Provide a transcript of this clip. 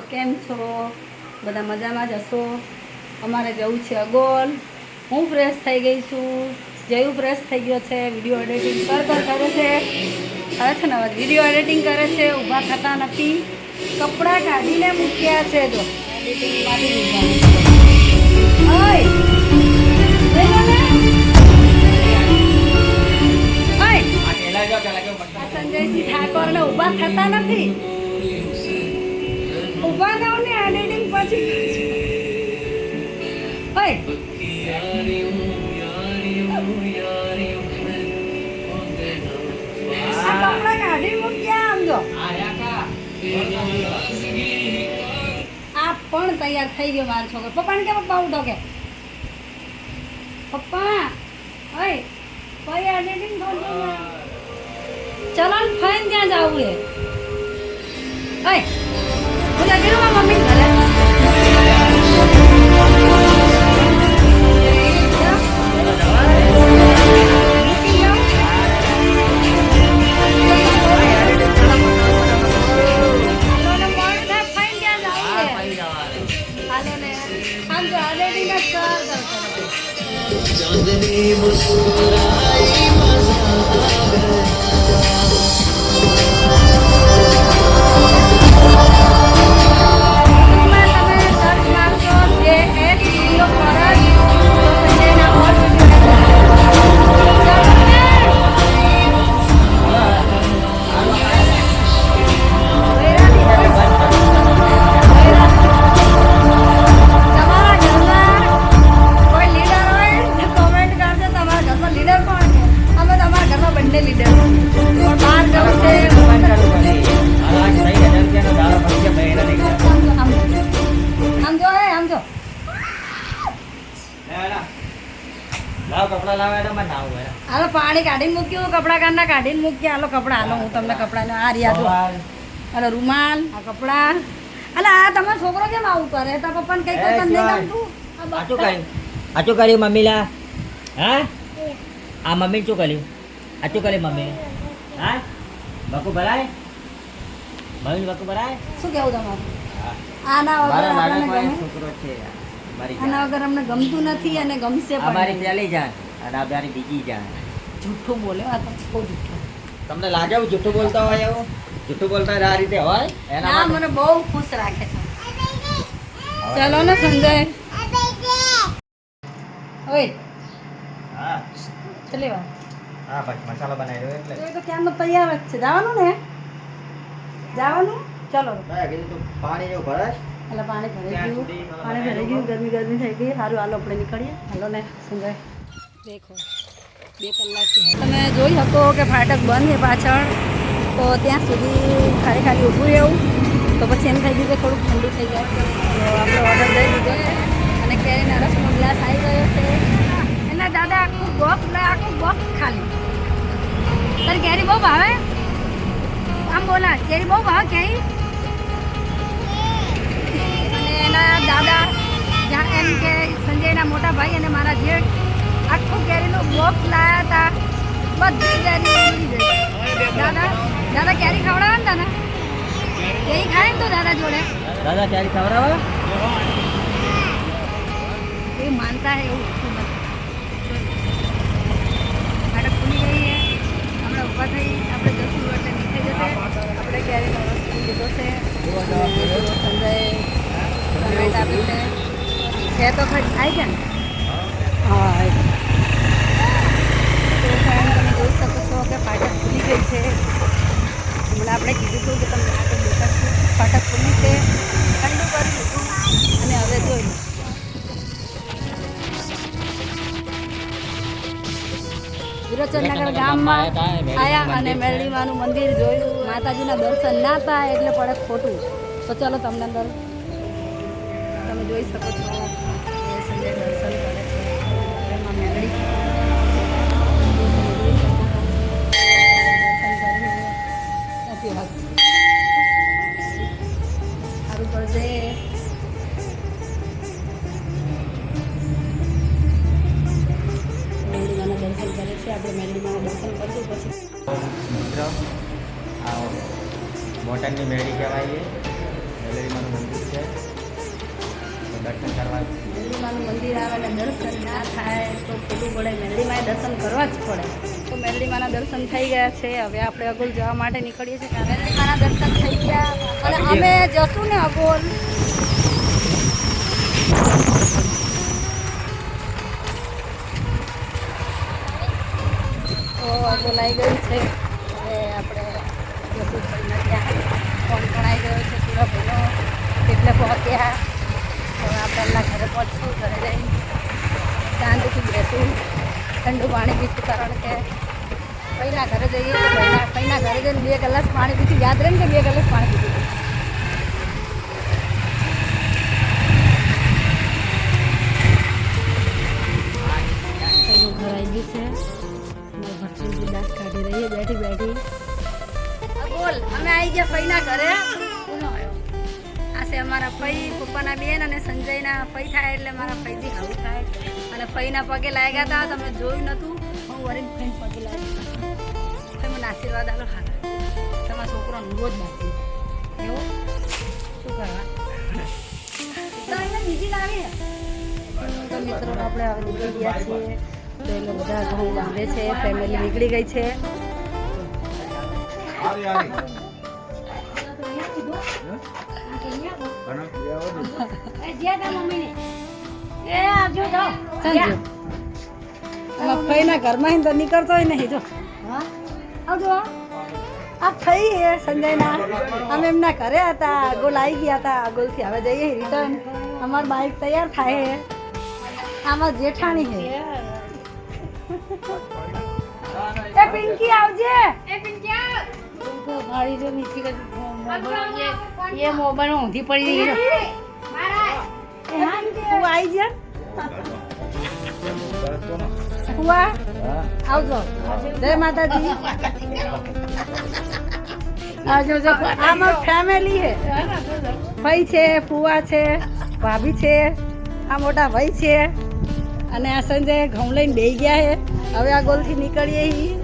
તો કેમ છો? બધા મજામાં જ હશો? અમારે જવું છે અગોલ. હું ફ્રેશ થઈ ગઈ છું. જયું ફ્રેશ થઈ ગયો છે. વીડિયો એડિટિંગ કર કર કરે છે. હવે છે ને હવે વીડિયો એડિટિંગ કરે છે. ઊભા થતા નથી. કપડાં કાઢીને મૂક્યા છે ઓય! સંજયસિંહ ઠાકોરને ઊભા થતા નથી. આ પણ તૈયાર થઈ ગયો મારો છોકરો. પપ્પાને કે પપ્પા ઉઠો કે પપ્પા ઓય એડિટિંગ થતું ચલો ને ફાઈન ત્યાં જવું એ. ઓય હું ગયો મમ્મી પાણી કાઢીને મૂક્યું કપડાં કાઢના કાઢીને મૂક્યા હાલો કપડાં હાલો હું તમને કપડાં આ રહ્યા જો હાલો રૂમાલ આ કપડાં. અલા આ તમારો છોકરો કેમ આવું કરે? તારા પપ્પાને કઈ કઈ તમને ગમતું? આ આચું કર્યું? આચું કર્યું મમ્મી લા હા આ મમ્મી શું કર્યું? આચું કર્યું મમ્મી? હા? બકુ ભરાય? મમ્મી બકુ ભરાય? શું કેવું તમારું? આના વગર આપણને ગમે? છોકરો છે આના. વગર અમને ગમતું નથી અને ગમશે અમારી પણ નહીં. પહેલી જાન અને અમારી બીજી જાન. જૂઠું બોલે આ તો બહુ જૂઠું તમને લાગે એવું જૂઠું બોલતા હોય એવું? જૂઠું બોલતા હોય આ રીતે હોય? એના મને બહુ ખુશ રાખે છે. ચાલો ને સંજય. ઓય હા. ચલે હા બસ મસાલો બનાવી દો એટલે. એ તો ક્યાંનો તૈયાર જ છે. જવાનું ને? જવાનું? ચલો. પાણી જેવું એટલે પાણી ભરાઈ ગયું. પાણી ભરાઈ ગયું. ગરમી ગરમી થઈ ગઈ. સારું હાલો આપણે નીકળીએ. હાલો ને સંજય. દેખો. તમે જોઈ શકો કે ફાટક બંધ છે પાછળ. તો ત્યાં સુધી ખાલી ખાલી ઊભું રહેવું. તો પછી એમ થઈ ગયું કે થોડુંક ઠંડુ થઈ જાય. તો આપણે ઓર્ડર દઈ દીધો અને કેરીના રસનો ગ્લાસ આવી ગયો છે. એના દાદા આખું બોક્સ આખું બોક્સ ખાલી. તારી કેરી બહુ ભાવે? આમ બોલા, કેરી બહુ ભાવે કેરી? અને એના દાદા એમ કે સંજયના મોટા ભાઈ અને મારા જેઠ, આખું કેરીનું બોક્સ લાયા હતા. બધી કેરી ઉડી ગઈ દાદા દાદા કેરી ખવડાવે ને દાદા? કેરી ખાય ને તો દાદા જોડે? દાદા કેરી ખવડાવે? એ માનતા હે એવું. વિરોચનનગર ગામમાં આવ્યા અને મેરડીમાનું મંદિર જોયું. માતાજીના દર્શન ના થાય એટલે પડે ખોટું. તો ચાલો તમને અંદર તમે જોઈ શકો છો. સંજય આપણે મેરડીમાના દર્શન કરશું પછી. મિત્રો આ બોટાદની મેળી કહેવાય છે મંદિર મંદિર દર્શન કરવા જ મંદિર આવે ને દર્શન ના થાય તો પેલું પડે મેરડીમાં દર્શન કરવા જ પડે. તો મેરડીમાના દર્શન થઈ ગયા છે. હવે આપણે અગોલ જવા માટે નીકળીએ છીએ. મેરડીમાના દર્શન થઈ ગયા. અને અમે જશું ને અગોલ. પહોંચશું ઘરે જઈને શાંતિથી બેસું ઠંડુ પાણી પીશું કારણ કે પહેલાં ઘરે જઈએ પહેલાં પહેલાં ઘરે જઈને બે ગ્લાસ પાણી પીશું યાદ રહે ને કે બે ગ્લાસ પાણી પીધું. ફઈ પપ્પાના બેન અને સંજયના ફઈ થાય એટલે મારા ફઈથી આવું થાય. અને ફઈના પગે લાગ્યા હતા તમે જોયું નહોતું હું વરીને ફઈને પગે લાગ્યા તમે મને આશીર્વાદ આલો. હા તમારા છોકરો રોજ બાકી એવું? શું કરવા? બીજી લાવી તો મિત્રો આપણે હવે નીકળી ગયા છીએ. તો એ બધા ઘઉં બાંધે છે ફેમિલી નીકળી ગઈ છે. ફઈના ઘરમાં હિંદ નીકળતો હોય નહીં જો. આવજો આ ફઈ હે સંજયના. અમે એમના ઘરે હતા આવી ગયા હતા ગોલથી હવે જઈએ રિટર્ન અમાર બાઈક તૈયાર થાય હે. આમાં જેઠાણી છે. એ પિંકી આવજે તો જો નીચે મોબાઈલ એ મોબાઈલ ઊંધી પડી ગઈ. તું. આવી જા ફુવા આવજો. જય માતાજી. આવજો જો આમાં ફેમિલી હે ભાઈ છે ફુવા છે ભાભી છે આ મોટા ભાઈ છે. અને આ સંજય ઘઉં લઈને બેસી ગયા છે. હવે આ ગોલથી નીકળીએ છીએ.